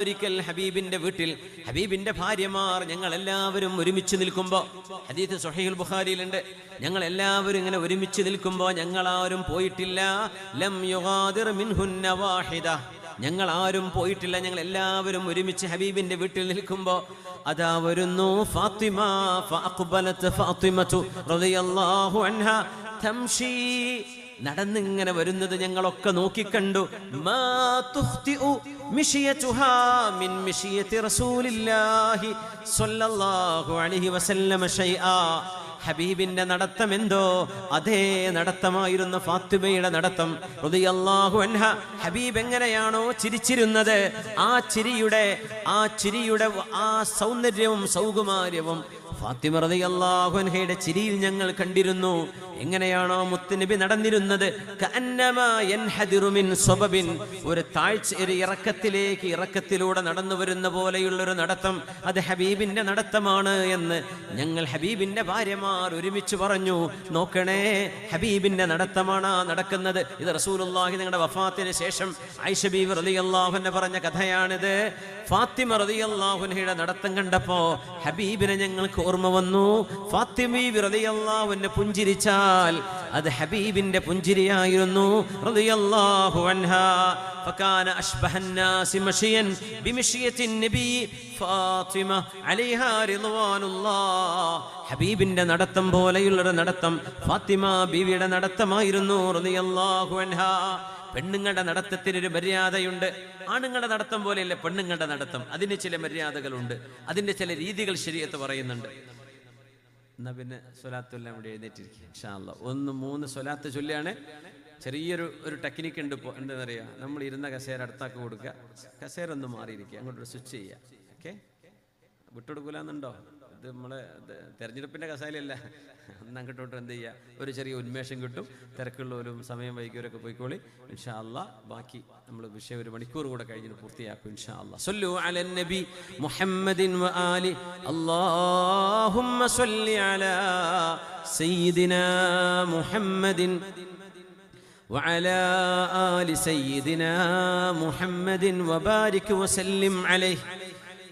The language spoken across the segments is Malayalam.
ഒരിക്കൽ ഹബീബിന്റെ വീട്ടിൽ ഹബീബിന്റെ ഭാര്യമാർ ഞങ്ങൾ എല്ലാവരും ഒരുമിച്ച് നിൽക്കുമ്പോ ഹദീത്ത് സുഹൈൽ ബുഖാരിയിലുണ്ട് ഞങ്ങൾ എല്ലാവരും ഇങ്ങനെ ഒരുമിച്ച് നിൽക്കുമ്പോ ഞങ്ങൾ ആരും പോയിട്ടില്ല. ലം യുഗാദിർ ഞങ്ങൾ ആരും പോയിട്ടില്ല ഞങ്ങൾ എല്ലാവരും ഒരുമിച്ച് ഹബീബിന്റെ വീട്ടിൽ നിൽക്കുമ്പോ അതാ വരുന്നു ഫാത്തിമ ഫഅഖ്ബലത്ത് നടന്നിങ്ങനെ വരുന്നത് ഞങ്ങളൊക്കെ നോക്കിക്കണ്ടു. ഹബീബിന്റെ നടത്തം എന്തോ? അതേ നടത്തമായിരുന്നു ഫാത്തിമയുടെ നടത്തം. റളിയല്ലാഹു അൻഹ. ഹബീബ് എങ്ങനെയാണോ ചിരിച്ചിരുന്നത്? ആ ചിരിയുടെ ആ ചിരിയുടെ ആ സൗന്ദര്യവും സൗകുമാര്യവും ഫാത്തിമ അൻഹയുടെ ചിരിയിൽ ഞങ്ങൾ കണ്ടിരുന്നു. എങ്ങനെയാണോ മുത്തുനബി നടന്നിരുന്നത്. ഒരു താഴ്ച ഒരു ഇറക്കത്തിലേക്ക് ഇറക്കത്തിലൂടെ നടന്നു വരുന്ന പോലെയുള്ള ഒരു നടത്തം. അത് ഹബീബിന്റെ നടത്തമാണ് എന്ന് ഞങ്ങൾ ഹബീബിന്റെ ഭാര്യമാർ ഒരുമിച്ച് പറഞ്ഞു. നോക്കണേ ഹബീബിന്റെ നടത്തമാണ് നടക്കുന്നത്. ഇത് റസൂലുള്ളാഹി നിങ്ങളുടെ വഫാത്തിന് ശേഷം ആയിഷ റലി റളിയല്ലാഹു പറഞ്ഞ കഥയാണിത്. ഫാത്തിമ അള്ളാഹുനയുടെ നടത്തം കണ്ടപ്പോ ഹബീബിനെ ഞങ്ങൾക്ക് ഓർമ്മ വന്നു ഫാത്തിമ റളിയല്ലാഹുവിനെ പുഞ്ചിരിച്ചാൽ അത് ഹബീബിന്റെ പുഞ്ചിരിയായിരുന്നു റളിയല്ലാഹു അൻഹാ فكان أشبه الناس مشيا بمشية النبي فاطمة عليها رضوان الله ഹബീബിന്റെ നടത്തം പോലെയുള്ളൊരു നടത്തം ഫാത്തിമ ബീവിയുടെ നടത്തമായിരുന്നു റളിയല്ലാഹു അൻഹാ പെണ്ണുങ്ങളുടെ നടത്തത്തിന് ഒരു മര്യാദയുണ്ട് ആണുങ്ങളുടെ നടത്തം പോലെയല്ല പെണ്ണുങ്ങളുടെ നടത്തം. അതിന് ചില മര്യാദകളുണ്ട്. അതിന്റെ ചില രീതികൾ ശരിയത്ത് പറയുന്നുണ്ട്. എന്നാ പിന്നെ സ്വലാത്തെല്ലാം ഇവിടെ എഴുന്നേറ്റിരിക്കുക. ഒന്ന് മൂന്ന് സ്വലാത്ത് ചൊല്ലിയാണ് ചെറിയൊരു ഒരു ടെക്നിക്ക് ഉണ്ട് ഇപ്പോൾ എന്താ പറയുക നമ്മൾ ഇരുന്ന കസേര അടുത്താക്ക് കൊടുക്കുക. കസേര ഒന്ന് മാറിയിരിക്കുക. അങ്ങോട്ട് സ്വിച്ച് ചെയ്യുക. ഓക്കെ വിട്ടുകൊടുക്കൂലെന്നുണ്ടോ ഇത് നമ്മളെ ഇത് തെരഞ്ഞെടുപ്പിന്റെ കസാലയല്ല ഒന്ന് അങ്ങോട്ടോട്ട് എന്ത് ചെയ്യുക ഒരു ചെറിയ ഉന്മേഷം കിട്ടും തിരക്കുള്ളവരും സമയം വൈകിയവരൊക്കെ പോയിക്കോളി ഇൻഷാ അല്ലാ ബാക്കി നമ്മൾ വിഷയം ഒരു മണിക്കൂർ കൂടെ കഴിഞ്ഞ് പൂർത്തിയാക്കും ഇൻഷാ അല്ലാ സല്ലു അലൻ നബി മുഹമ്മദിൻ വ ആലി അല്ലാഹുമ്മ സല്ലി അലാ സയ്യിദിനാ മുഹമ്മദിൻ وعلى آل سيدنا محمد وبارك وسلم عليه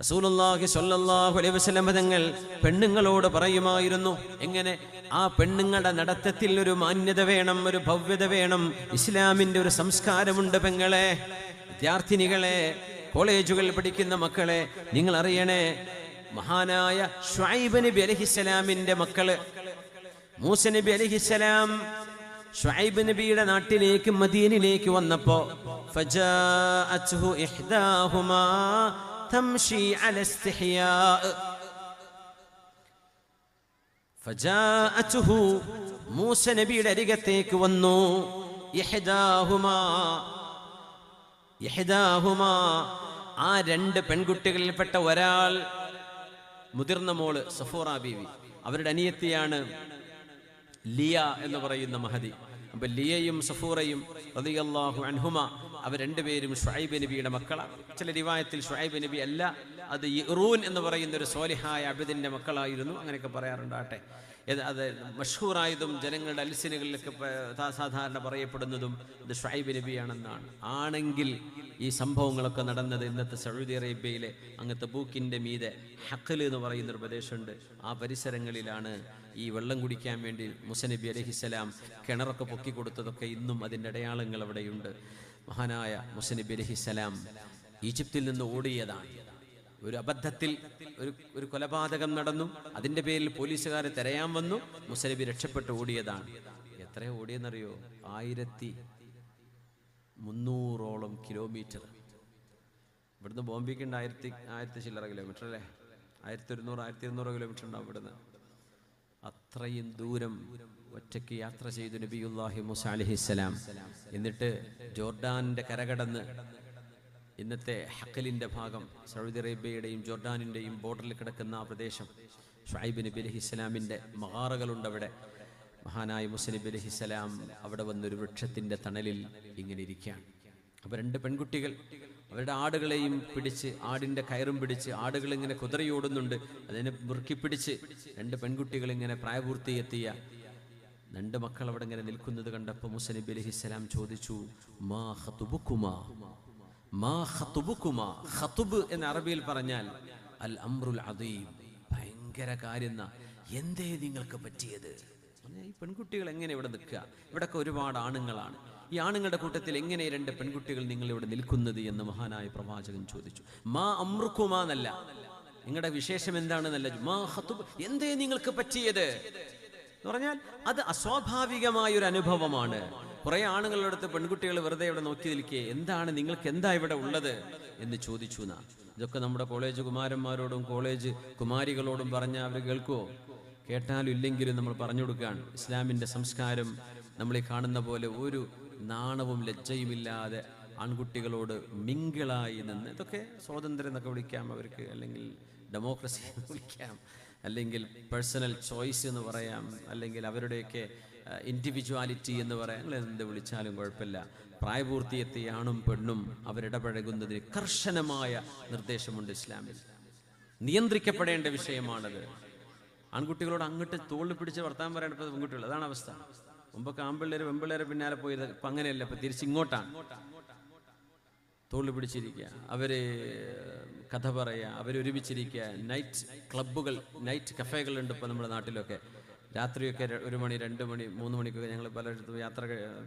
റസൂലുള്ളാഹി സ്വല്ലല്ലാഹു അലൈഹി വസല്ലം തങ്ങൾ പെണ്ണുങ്ങളോട് പറയുമായിരുന്നു. എങ്ങനെ? ആ പെണ്ണുങ്ങളുടെ നടത്തത്തിൽ ഒരു മാന്യത വേണം ഒരു ഭവ്യത വേണം. ഇസ്ലാമിന്റെ ഒരു സംസ്കാരമുണ്ട് പെങ്ങളെ. വിദ്യാർത്ഥിനികളെ കോളേജുകളിൽ പഠിക്കുന്ന മക്കളെ നിങ്ങൾ അറിയണേ മഹാനായ ഷുഐബ് നബി അലഹിസ്സലാമിന്റെ മക്കൾ. മൂസ നബി അലഹിസ്സലാം ഷുഐബ് നബിയുടെ നാട്ടിലേക്ക് മദീനിലേക്ക് വന്നപ്പോ ഫജാഅത്ഹു ഇഹ്ദാഹുമാ തംഷി അല استحياء. فجاءته മൂസ നബിയുടെ അരികത്തേക്ക് വന്നു ഇഹ്ദാഹുമാ ഇഹ്ദാഹുമാ ആ രണ്ട് പെൺകുട്ടികളിൽപ്പെട്ട ഒരാൾ മുതിർന്ന മോൾ സഫോറ ബീവി. അവരുടെ അനിയത്തിയാണ് ലിയ എന്ന് പറയുന്ന മഹതി. അപ്പൊ ലിയയും സഫൂറയും റളിയല്ലാഹു അൻഹുമ അവർ രണ്ടുപേരും ഷുഹൈബ് നബിയുടെ മക്കളാണ് ചില റിവായത്തിൽ ഷുഹൈബ് നബി അല്ല അത് ഇറൂൻ എന്ന് പറയുന്ന ഒരു സോലിഹായ അബിദിന്റെ മക്കളായിരുന്നു അങ്ങനെയൊക്കെ പറയാറുണ്ടാട്ടെ അത് മഷൂറായതും ജനങ്ങളുടെ അൽസിനുകളിലൊക്കെ സാധാരണ പറയപ്പെടുന്നതും ഇത് ഷുഹൈബ് നബിയാണെന്നാണ്. ആണെങ്കിൽ ഈ സംഭവങ്ങളൊക്കെ നടന്നത് ഇന്നത്തെ സൗദി അറേബ്യയിലെ അങ്ങനത്തെ ബൂക്കിന്റെ മീതെ ഹക്കൽ എന്ന് പറയുന്ന ഒരു പ്രദേശമുണ്ട്. ആ പരിസരങ്ങളിലാണ് ഈ വെള്ളം കുടിക്കാൻ വേണ്ടി മുസനബി അലഹിസ്സലാം കിണറൊക്കെ പൊക്കി കൊടുത്തതൊക്കെ ഇന്നും അതിന്റെ അടയാളങ്ങൾ അവിടെയുണ്ട്. മഹാനായ മുസനബി അലഹിസ്സലാം ഈജിപ്തിൽ നിന്ന് ഓടിയതാണ്. ഒരു അബദ്ധത്തിൽ ഒരു ഒരു കൊലപാതകം നടന്നു. അതിന്റെ പേരിൽ പോലീസുകാരെ തിരയാൻ വന്നു. മുസനബി രക്ഷപ്പെട്ട് ഓടിയതാണ്. എത്ര ഓടിയെന്നറിയോ? ആയിരത്തി മുന്നൂറോളം കിലോമീറ്റർ. ഇവിടുന്ന് ബോംബെക്ക് ഉണ്ട് ആയിരത്തി ആയിരത്തി ചില്ലറ കിലോമീറ്റർ അല്ലേ? ആയിരത്തി ഒരുന്നൂറ് ആയിരത്തി ഇരുന്നൂറ് കിലോമീറ്റർ ഉണ്ടാവും ഇവിടുന്ന്. അത്രയും ദൂരം ഒറ്റയ്ക്ക് യാത്ര ചെയ്തു നബിയുല്ലാഹി മുസ അലഹിസ്സലാം എന്നിട്ട് ജോർഡാനിന്റെ കരകടന്ന് ഇന്നത്തെ ഹക്കലിന്റെ ഭാഗം സൗദി അറേബ്യയുടെയും ജോർഡാനിന്റെയും ബോർഡറിൽ കിടക്കുന്ന ആ പ്രദേശം ഷായിബ് നബി അലഹി ഇസ്ലാമിന്റെ മഹാറകളുണ്ട് അവിടെ. മഹാനായ മുസ്ലിം അലഹിസലാം അവിടെ വന്നൊരു വൃക്ഷത്തിന്റെ തണലിൽ ഇങ്ങനെ ഇരിക്കുകയാണ്. അപ്പോൾ രണ്ട് പെൺകുട്ടികൾ അവരുടെ ആടുകളെയും പിടിച്ച് ആടിന്റെ കയറും പിടിച്ച് ആടുകൾ ഇങ്ങനെ കുതിരയോടുന്നുണ്ട്. അതിനെ മുറുക്കി പിടിച്ച് രണ്ട് പെൺകുട്ടികൾ ഇങ്ങനെ പ്രായപൂർത്തിയെത്തിയ രണ്ട് മക്കൾ അവിടെ ഇങ്ങനെ നിൽക്കുന്നത് കണ്ടപ്പോൾ മുസ്ലിം അലഹിസലാം അലൈഹി ചോദിച്ചു മാ മാ എന്ന അറബിയിൽ പറഞ്ഞാൽ അൽ അമ്രുൽ അദീം. ഭയങ്കര കാര്യം എന്തേ നിങ്ങൾക്ക് പറ്റിയത്? ഈ പെൺകുട്ടികൾ എങ്ങനെ ഇവിടെ നിൽക്കുക? ഇവിടൊക്കെ ഒരുപാട് ആണുങ്ങളാണ്. ഈ ആണുങ്ങളുടെ കൂട്ടത്തിൽ എങ്ങനെ രണ്ട് പെൺകുട്ടികൾ നിങ്ങൾ ഇവിടെ നിൽക്കുന്നത്? എന്ന് മഹാനായ പ്രവാചകൻ ചോദിച്ചു. മാ അമൃക്കുമാന്നല്ല നിങ്ങളുടെ വിശേഷം എന്താണെന്നല്ല. മാ എന്തേ നിങ്ങൾക്ക് പറ്റിയത്? എന്ന് പറഞ്ഞാൽ അത് അസ്വാഭാവികമായ ഒരു അനുഭവമാണ്. കുറെ ആണുങ്ങളുടെ അടുത്ത് പെൺകുട്ടികൾ വെറുതെ ഇവിടെ നോക്കി നിൽക്കേ എന്താണ് നിങ്ങൾക്ക് എന്താ ഇവിടെ ഉള്ളത്? എന്ന് ചോദിച്ചു എന്നാ ഇതൊക്കെ നമ്മുടെ കോളേജ് കുമാരന്മാരോടും കോളേജ് കുമാരികളോടും പറഞ്ഞാൽ അവർ കേൾക്കുമോ കേട്ടാലും ഇല്ലെങ്കിലും നമ്മൾ പറഞ്ഞു കൊടുക്കുകയാണ്. ഇസ്ലാമിന്റെ സംസ്കാരം നമ്മൾ കാണുന്ന പോലെ ഒരു നാണവും ലജ്ജയുമില്ലാതെ ആൺകുട്ടികളോട് മിങ്കിളായി നിന്ന് ഇതൊക്കെ സ്വാതന്ത്ര്യം എന്നൊക്കെ വിളിക്കാം അവർക്ക് അല്ലെങ്കിൽ ഡെമോക്രസി എന്ന് വിളിക്കാം അല്ലെങ്കിൽ പേഴ്സണൽ ചോയ്സ് എന്ന് പറയാം അല്ലെങ്കിൽ അവരുടെയൊക്കെ ഇൻഡിവിജ്വാലിറ്റി എന്ന് പറയാം. എന്ത് വിളിച്ചാലും കുഴപ്പമില്ല. പ്രായപൂർത്തിയെത്തിയ ആണും പെണ്ണും അവരിടപഴകുന്നതിന് കർശനമായ നിർദ്ദേശമുണ്ട് ഇസ്ലാമിൽ. നിയന്ത്രിക്കപ്പെടേണ്ട വിഷയമാണത്. ആൺകുട്ടികളോട് അങ്ങോട്ട് തോളിൽ പിടിച്ച് വർത്താൻ പറയേണ്ടത് പെൺകുട്ടികൾ അതാണ് അവസ്ഥ. മുമ്പൊക്കെ ആമ്പിള്ളേര് പെമ്പിള്ളേരെ പിന്നാലെ പോയത് ഇപ്പം അങ്ങനെയല്ല ഇപ്പം തിരിച്ചിങ്ങോട്ടാണ് തോളിൽ പിടിച്ചിരിക്കുക അവർ കഥ പറയുക അവരൊരുമിച്ചിരിക്കുക നൈറ്റ് ക്ലബ്ബുകൾ നൈറ്റ് കഫേകളുണ്ട് ഇപ്പോൾ നമ്മുടെ നാട്ടിലൊക്കെ. രാത്രിയൊക്കെ ഒരു മണി രണ്ട് മണി മൂന്ന് മണിക്കൊക്കെ ഞങ്ങൾ പലയിടത്തും യാത്ര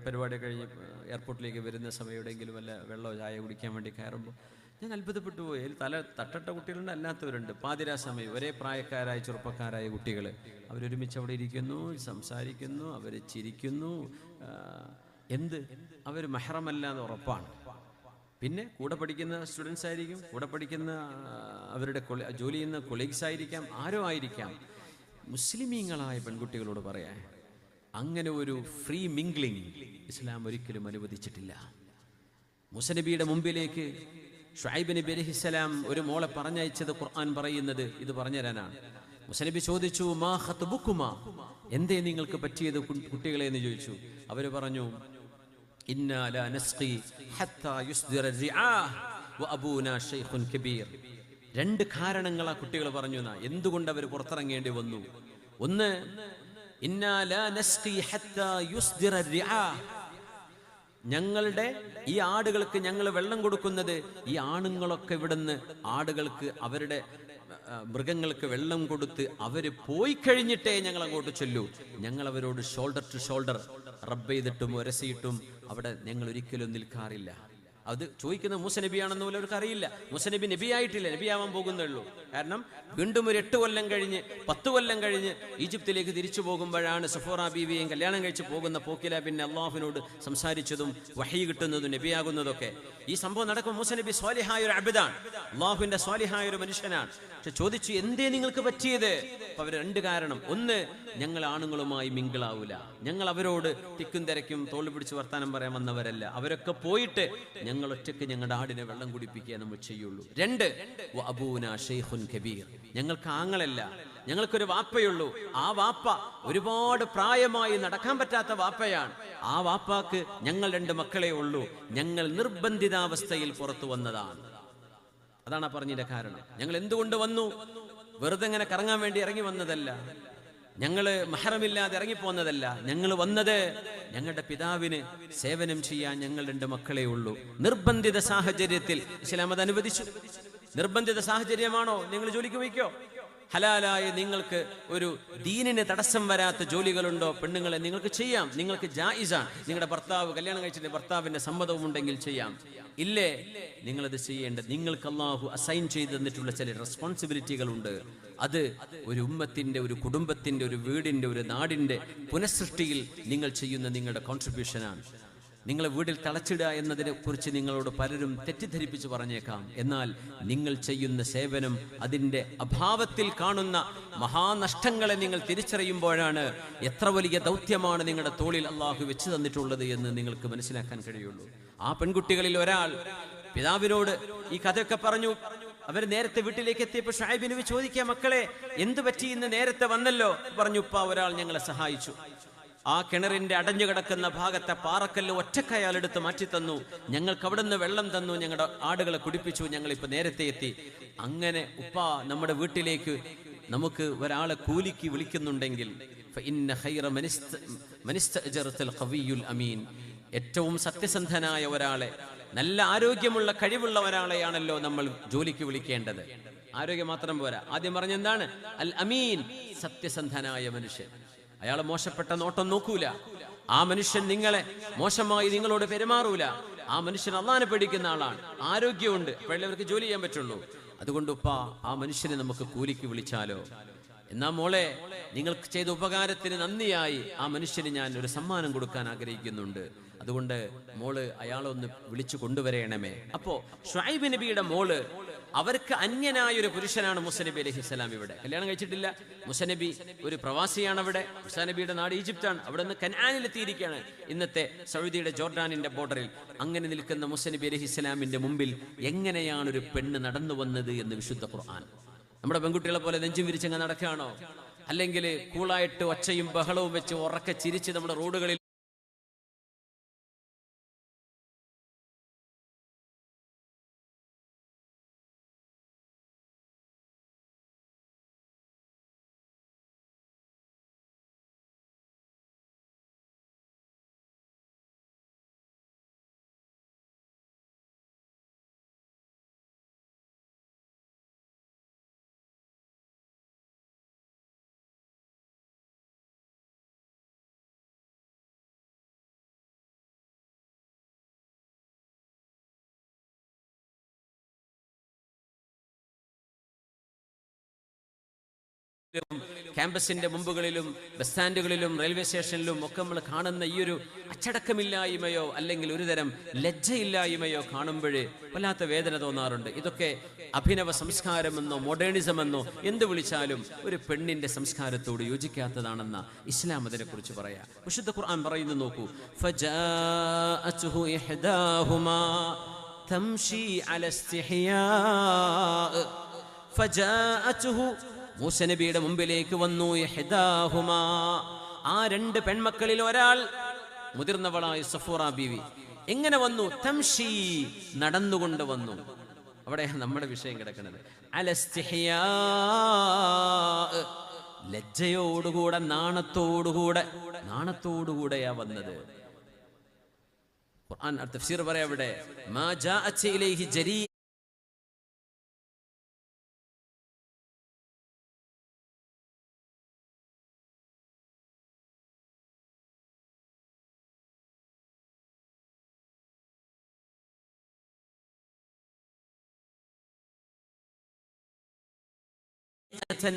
പരിപാടി കഴിഞ്ഞ് എയർപോർട്ടിലേക്ക് വരുന്ന സമയം എവിടെയെങ്കിലും വല്ല വെള്ളമോ ചായ കുടിക്കാൻ വേണ്ടി കയറുമ്പോൾ ഞാൻ അത്ഭുതപ്പെട്ടു പോയി. അതിൽ തല തട്ടട്ട കുട്ടികളുണ്ട് അല്ലാത്തവരുണ്ട്. പാതിരാ സമയം ഒരേ പ്രായക്കാരായ ചെറുപ്പക്കാരായ കുട്ടികൾ അവരൊരുമിച്ച് അവിടെ ഇരിക്കുന്നു സംസാരിക്കുന്നു അവർ ചിരിക്കുന്നു. എന്ത്? അവർ മെഹറമല്ല എന്ന് ഉറപ്പാണ്. പിന്നെ കൂടെ പഠിക്കുന്ന സ്റ്റുഡൻസ് ആയിരിക്കും കൂടെ പഠിക്കുന്ന അവരുടെ ജോലി ചെയ്യുന്ന കൊളീഗ്സ് ആയിരിക്കാം ആരോ ആയിരിക്കാം. മുസ്ലിമീങ്ങളായ പെൺകുട്ടികളോട് പറയാൻ അങ്ങനെ ഒരു ഫ്രീ മിംഗ്ലിംഗ് ഇസ്ലാം ഒരിക്കലും അനുവദിച്ചിട്ടില്ല. മുസനബിയുടെ മുമ്പിലേക്ക് ഷായിബ് നബി അലഹിസ്സലാം ഒരു മോളെ പറഞ്ഞയച്ചത് ഖുർആൻ പറയുന്നത് ഇത് പറഞ്ഞുതരാനാണ്. മുസ്ലിബി ചോദിച്ചു മാ ഹത്തുബുക്കുമാ എന്തേ നിങ്ങൾക്ക് പറ്റിയത് കുട്ടികളെ? എന്ന് ചോദിച്ചു. അവർ പറഞ്ഞു രണ്ട് കാരണങ്ങളാ കുട്ടികൾ പറഞ്ഞു എന്നാ. എന്തുകൊണ്ട് അവർ പുറത്തിറങ്ങേണ്ടി വന്നു? ഒന്ന് ഇന്നാ ഞങ്ങളുടെ ഈ ആടുകൾക്ക് ഞങ്ങൾ വെള്ളം കൊടുക്കുന്നത് ഈ ആണുങ്ങളൊക്കെ ഇവിടുന്ന് ആടുകൾക്ക് അവരുടെ മൃഗങ്ങൾക്ക് വെള്ളം കൊടുത്ത് അവർ പോയി കഴിഞ്ഞിട്ടേ ഞങ്ങൾ അങ്ങോട്ട് ചൊല്ലൂ. ഞങ്ങൾ അവരോട് ഷോൾഡർ ടു ഷോൾഡർ റബ്ബ് ചെയ്തിട്ടും ഒരസിയിട്ടും അവിടെ ഞങ്ങൾ ഒരിക്കലും നിൽക്കാറില്ല. അത് ചോദിക്കുന്നത് മൂസ നബിയാണെന്ന് പോലും അവർക്ക് അറിയില്ല മൂസ നബി നബിയായിട്ടില്ല നബിയാവാൻ പോകുന്നേ ഉള്ളൂ കാരണം വീണ്ടും ഒരു എട്ട് കൊല്ലം കഴിഞ്ഞ് പത്ത് കൊല്ലം കഴിഞ്ഞ് ഈജിപ്തിലേക്ക് തിരിച്ചു പോകുമ്പോഴാണ് സഫോറ ബീവിയെയും കല്യാണം കഴിച്ച് പോകുന്ന പോക്കില പിന്നെ അള്ളാഹുവിനോട് സംസാരിച്ചതും വഹി കിട്ടുന്നതും നബിയാകുന്നതൊക്കെ. ഈ സംഭവം നടക്കുമ്പോൾ മൂസ നബി സ്വാലിഹായ ഒരു അബിദാണ്. അള്ളാഹുവിന്റെ സ്വാലിഹായ ഒരു മനുഷ്യനാണ്. പക്ഷെ ചോദിച്ചു എന്തേ നിങ്ങൾക്ക് പറ്റിയത്? അവർ രണ്ട് കാരണം. ഒന്ന് ഞങ്ങൾ ആണുങ്ങളുമായി മിങ്കിളാവൂല. ഞങ്ങൾ അവരോട് തിക്കും തിരക്കും തോളി പിടിച്ച് വർത്താനം പറയാൻ വന്നവരല്ല. അവരൊക്കെ പോയിട്ട് ഞങ്ങൾ ഒറ്റയ്ക്ക് ഞങ്ങളുടെ ആടിനെ വെള്ളം കുടിപ്പിക്കുക നമ്മൾ ചെയ്യുള്ളൂ. രണ്ട് അബൂന കബീർ. ഞങ്ങൾക്ക് ആങ്ങളല്ല. ഞങ്ങൾക്കൊരു വാപ്പയുള്ളൂ. ആ വാപ്പ ഒരുപാട് പ്രായമായി നടക്കാൻ പറ്റാത്ത വാപ്പയാണ്. ആ വാപ്പാക്ക് ഞങ്ങൾ രണ്ട് മക്കളെ ഉള്ളൂ. ഞങ്ങൾ നിർബന്ധിതാവസ്ഥയിൽ പുറത്തു വന്നതാണ്. അതാണ് ആ പറഞ്ഞതിന്റെ കാരണം. ഞങ്ങൾ എന്തുകൊണ്ട് വന്നു? വെറുതെ ഇങ്ങനെ കറങ്ങാൻ വേണ്ടി ഇറങ്ങി വന്നതല്ല. ഞങ്ങൾ മഹറമില്ലാതെ ഇറങ്ങിപ്പോന്നതല്ല. ഞങ്ങൾ വന്നത് ഞങ്ങളുടെ പിതാവിന് സേവനം ചെയ്യാൻ ഞങ്ങൾ രണ്ട് മക്കളെ ഉള്ളൂ. നിർബന്ധിത സാഹചര്യത്തിൽ ഇസ്ലാം അത് അനുവദിച്ചു. നിർബന്ധിത സാഹചര്യമാണോ? നിങ്ങൾ ജോലിക്ക് വയ്ക്കോ ഹലാലായി നിങ്ങൾക്ക് ഒരു ദീനിന് തടസ്സം വരാത്ത ജോലികളുണ്ടോ? പെണ്ണുങ്ങളെ നിങ്ങൾക്ക് ചെയ്യാം. നിങ്ങൾക്ക് ജായിസാണ്. നിങ്ങളുടെ ഭർത്താവ് കല്യാണം കഴിച്ചിട്ട് ഭർത്താവിന്റെ സമ്മതവും ഉണ്ടെങ്കിൽ ചെയ്യാം. ഇല്ലേ? നിങ്ങൾ നിങ്ങളത് ചെയ്യേണ്ടത് നിങ്ങൾക്ക് അള്ളാഹു അസൈൻ ചെയ്ത് തന്നിട്ടുള്ള ചില റെസ്പോൺസിബിലിറ്റികളുണ്ട് അത് ഒരു ഉമ്മത്തിന്റെ ഒരു കുടുംബത്തിന്റെ ഒരു വീടിന്റെ ഒരു നാടിന്റെ പുനഃസൃഷ്ടിയിൽ നിങ്ങൾ ചെയ്യുന്ന നിങ്ങളുടെ കോൺട്രിബ്യൂഷനാണ് നിങ്ങളെ വീട്ടിൽ തളച്ചിടുക എന്നതിനെ കുറിച്ച് നിങ്ങളോട് പലരും തെറ്റിദ്ധരിപ്പിച്ച് പറഞ്ഞേക്കാം. എന്നാൽ നിങ്ങൾ ചെയ്യുന്ന സേവനം അതിന്റെ അഭാവത്തിൽ കാണുന്ന മഹാനഷ്ടങ്ങളെ നിങ്ങൾ തിരിച്ചറിയുമ്പോഴാണ് എത്ര വലിയ ദൗത്യമാണ് നിങ്ങളുടെ തോളിൽ അള്ളാഹു വെച്ച് തന്നിട്ടുള്ളത് എന്ന് നിങ്ങൾക്ക് മനസ്സിലാക്കാൻ കഴിയുള്ളൂ. ആ പെൺകുട്ടികളിൽ ഒരാൾ പിതാവിനോട് ഈ കഥയൊക്കെ പറഞ്ഞു. അവർ നേരത്തെ വീട്ടിലേക്ക് എത്തിയപ്പോൾ ഷായിബ് നബി ചോദിക്കുക മക്കളെ എന്തു പറ്റി ഇന്ന് നേരത്തെ വന്നല്ലോ? പറഞ്ഞു ഉപ്പ ഒരാൾ ഞങ്ങളെ സഹായിച്ചു. ആ കിണറിന്റെ അടഞ്ഞു കിടക്കുന്ന ഭാഗത്തെ പാറക്കല്ല് ഒറ്റക്കയാൽ എടുത്ത് മാറ്റി തന്നു. ഞങ്ങൾക്ക് അവിടെ നിന്ന് വെള്ളം തന്നു. ഞങ്ങളുടെ ആടുകളെ കുടിപ്പിച്ചു. ഞങ്ങൾ ഇപ്പൊ നേരത്തെ എത്തി. അങ്ങനെ ഉപ്പ നമ്മുടെ വീട്ടിലേക്ക് നമുക്ക് ഒരാളെ കൂലിക്ക് വിളിക്കുന്നുണ്ടെങ്കിൽ അമീൻ. ഏറ്റവും സത്യസന്ധനായ ഒരാളെ നല്ല ആരോഗ്യമുള്ള കഴിവുള്ള ഒരാളെയാണല്ലോ നമ്മൾ ജോലിക്ക് വിളിക്കേണ്ടത്. ആരോഗ്യം മാത്രം പോരാ. ആദ്യം പറഞ്ഞെന്താണ് അൽ അമീൻ സത്യസന്ധനായ മനുഷ്യൻ. അയാൾ മോശപ്പെട്ട നോട്ടം നോക്കൂല. ആ മനുഷ്യൻ നിങ്ങളെ മോശമായി നിങ്ങളോട് പെരുമാറൂല. ആ മനുഷ്യൻ അള്ളാനെ പേടിക്കുന്ന ആളാണ്. ആരോഗ്യമുണ്ട്. അപ്പോഴവർക്ക് ജോലി ചെയ്യാൻ പറ്റുള്ളൂ. അതുകൊണ്ട് ഉപ്പ ആ മനുഷ്യനെ നമുക്ക് കൂലിക്ക് വിളിച്ചാലോ? എന്നാ മോളെ നിങ്ങൾക്ക് ചെയ്ത ഉപകാരത്തിന് നന്ദിയായി. ആ മനുഷ്യന് ഞാൻ ഒരു സമ്മാനം കൊടുക്കാൻ ആഗ്രഹിക്കുന്നുണ്ട്. അതുകൊണ്ട് മോൾ അയാളൊന്ന് വിളിച്ചു കൊണ്ടുവരയണമേ. അപ്പോ ഷായിബ് നബിയുടെ മോൾ അവർക്ക് അന്യനായ ഒരു പുരുഷനാണ് മുസനബി അലഹി ഇസ്ലാം ഇവിടെ. കല്യാണം കഴിച്ചിട്ടില്ല. മുസനബി ഒരു പ്രവാസിയാണ് അവിടെ. മുസാനബിയുടെ നാട് ഈജിപ്താണ് അവിടെ നിന്ന് കനാനിലെത്തിയിരിക്കുകയാണ് ഇന്നത്തെ സൗദിയുടെ ജോർഡാനിന്റെ ബോർഡറിൽ അങ്ങനെ നിൽക്കുന്ന മുസനബി അലഹി ഇസ്ലാമിന്റെ മുമ്പിൽ എങ്ങനെയാണ് ഒരു പെണ്ണ് നടന്നു വന്നത് എന്ന് വിശുദ്ധ ഖുർആൻ. നമ്മുടെ പെൺകുട്ടികളെ പോലെ നെഞ്ചും വിരിച്ചങ്ങ് നടക്കുകയാണോ? അല്ലെങ്കിൽ കൂളായിട്ട് ഒച്ചയും ബഹളവും വെച്ച് ഉറക്കെ ചിരിച്ച് നമ്മുടെ റോഡുകളിൽ ക്യാമ്പസിന്റെ മുമ്പുകളിലും ബസ് സ്റ്റാൻഡുകളിലും റെയിൽവേ സ്റ്റേഷനിലും ഒക്കെ നമ്മൾ കാണുന്ന ഈ ഒരു അച്ചടക്കമില്ലായ്മയോ അല്ലെങ്കിൽ ഒരുതരം ലജ്ജയില്ലായ്മയോ കാണുമ്പോഴേ വല്ലാത്ത വേദന തോന്നാറുണ്ട്. ഇതൊക്കെ അഭിനവ സംസ്കാരമെന്നോ മോഡേണിസം എന്നോ എന്ത് വിളിച്ചാലും ഒരു പെണ്ണിന്റെ സംസ്കാരത്തോട് യോജിക്കാത്തതാണെന്ന ഇസ്ലാം അതിനെ കുറിച്ച് പറയാം. വിശുദ്ധ ഖുർആൻ പറയുന്നു നോക്കൂ. തംഷി അല ഫജാഅതുഹു മുമ്പിലേക്ക് വന്നു യഹ്ദാഹുമാ ആ രണ്ട് പെൺമക്കളിൽ ഒരാൾ മുതിർന്നവളായ സഫൂറ ബീവി. എങ്ങനെ വന്നു തംഷി നടന്നുകൊണ്ട് വന്നു. അവിടെ നമ്മുടെ വിഷയം കിടക്കുന്നത് ലജ്ജയോടുകൂടെ നാണത്തോടുകൂടെ നാണത്തോടുകൂടെയാ വന്നത്. ഖുർആൻ തഫ്സീർ പറയാം അവിടെ ജരീ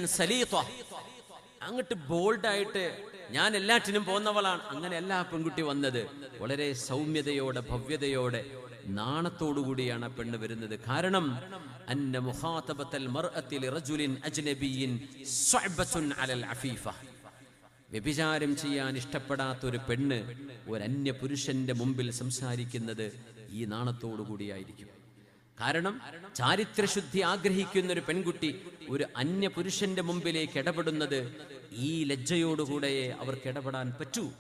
സലീത്ത. അങ്ങോട്ട് ബോൾഡായിട്ട് ഞാൻ എല്ലാറ്റിനും പോന്നവളാണ് അങ്ങനെ എല്ലാ പെൺകുട്ടി വന്നത് വളരെ സൗമ്യതയോടെ ഭവ്യതയോടെ നാണത്തോടുകൂടിയാണ് ആ പെണ്ണ് വരുന്നത്. കാരണം അന്ന അലൽ അഫീഫ. വ്യഭിചാരം ചെയ്യാൻ ഇഷ്ടപ്പെടാത്ത ഒരു പെണ്ണ് ഒരു അന്യ പുരുഷന്റെ മുമ്പിൽ സംസാരിക്കുന്നത് ഈ നാണത്തോടു കൂടിയായിരിക്കും. കാരണം ചാരിത്രശുദ്ധി ആഗ്രഹിക്കുന്ന ഒരു പെൺകുട്ടി ഒരു അന്യ പുരുഷന്റെ മുമ്പിലേക്ക് ഇടപെടുന്നത് ഈ ലജ്ജയോടുകൂടെയേ അവർക്ക് ഇടപെടാൻ പറ്റൂ.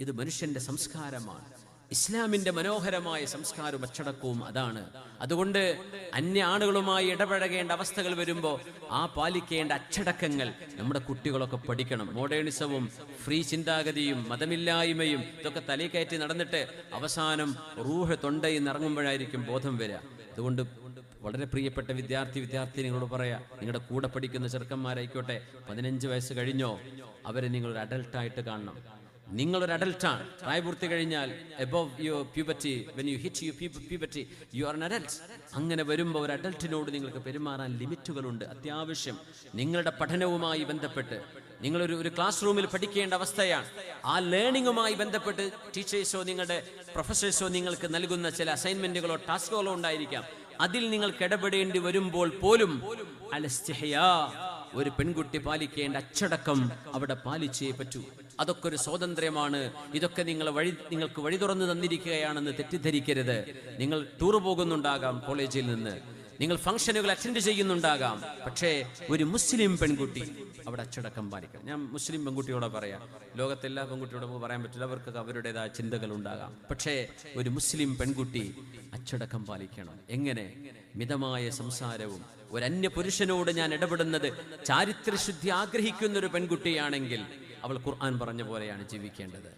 ഇത് മനുഷ്യന്റെ സംസ്കാരമാണ്. ഇസ്ലാമിന്റെ മനോഹരമായ സംസ്കാരവും അച്ചടക്കവും അതാണ്. അതുകൊണ്ട് അന്യ ആളുകളുമായി ഇടപഴകേണ്ട അവസ്ഥകൾ വരുമ്പോൾ ആ പാലിക്കേണ്ട അച്ചടക്കങ്ങൾ നമ്മുടെ കുട്ടികളൊക്കെ പഠിക്കണം. മോഡേണിസവും ഫ്രീ ചിന്താഗതിയും മതമില്ലായ്മയും ഇതൊക്കെ തലയിൽ നടന്നിട്ട് അവസാനം റൂഹ് തൊണ്ടയിൽ നിന്ന് ഇറങ്ങുമ്പോഴായിരിക്കും ബോധം വരിക. അതുകൊണ്ട് വളരെ പ്രിയപ്പെട്ട വിദ്യാർത്ഥി വിദ്യാർത്ഥിനികളോട് പറയാ നിങ്ങളുടെ കൂടെ പഠിക്കുന്ന ചെറുക്കന്മാരായിക്കോട്ടെ പതിനഞ്ച് വയസ്സ് കഴിഞ്ഞോ അവരെ നിങ്ങൾ ഒരു അഡൽട്ടായിട്ട് കാണണം. നിങ്ങളൊരു അഡൽട്ടാണ് പ്രായപൂർത്തി കഴിഞ്ഞാൽ above your puberty when you hit you puberty you are adult അങ്ങനെ വരുമ്പോൾ ഒരു അഡൽട്ടിനോട് നിങ്ങൾക്ക് പെരുമാറാൻ ലിമിറ്റുകളുണ്ട്. അത്യാവശ്യം നിങ്ങളുടെ പഠനവുമായി ബന്ധപ്പെട്ട് നിങ്ങളൊരു ഒരു ക്ലാസ് റൂമിൽ പഠിക്കേണ്ട അവസ്ഥയാണ്. ആ ലേണിങ്ങുമായി ബന്ധപ്പെട്ട് ടീച്ചേഴ്സോ നിങ്ങളുടെ പ്രൊഫസേഴ്സോ നിങ്ങൾക്ക് നൽകുന്ന ചില അസൈൻമെന്റുകളോ ടാസ്കുകളോ ഉണ്ടായിരിക്കാം. അതിൽ നിങ്ങൾക്ക് ഇടപെടേണ്ടി വരുമ്പോൾ പോലും അലസ്തിഹയാ ഒരു പെൺകുട്ടി പാലിക്കേണ്ട അച്ചടക്കം അവിടെ പാലിച്ചേ പറ്റൂ. അതൊക്കെ ഒരു സ്വാതന്ത്ര്യമാണ്. ഇതൊക്കെ നിങ്ങൾ വഴി നിങ്ങൾക്ക് വഴി തുറന്നു തന്നിരിക്കുകയാണെന്ന് തെറ്റിദ്ധരിക്കരുത്. നിങ്ങൾ ടൂർ പോകുന്നുണ്ടാകാം കോളേജിൽ നിന്ന്. നിങ്ങൾ ഫംഗ്ഷനുകൾ അറ്റൻഡ് ചെയ്യുന്നുണ്ടാകാം. പക്ഷേ ഒരു മുസ്ലിം പെൺകുട്ടി അവിടെ അച്ചടക്കം പാലിക്കണം. ഞാൻ മുസ്ലിം പെൺകുട്ടിയോടെ പറയാം. ലോകത്തെല്ലാ പെൺകുട്ടിയോടും പറയാൻ പറ്റില്ല. അവർക്ക് അവരുടേതായ ചിന്തകൾ ഉണ്ടാകാം. പക്ഷേ ഒരു മുസ്ലിം പെൺകുട്ടി അച്ചടക്കം പാലിക്കണം. എങ്ങനെ? മിതമായ സംസാരവും. ഒരു പുരുഷനോട് ഞാൻ ഇടപെടുന്നത് ചാരിത്രശുദ്ധി ആഗ്രഹിക്കുന്ന ഒരു പെൺകുട്ടിയാണെങ്കിൽ അവൾ ഖുർആൻ പറഞ്ഞ പോലെയാണ് ജീവിക്കേണ്ടത്.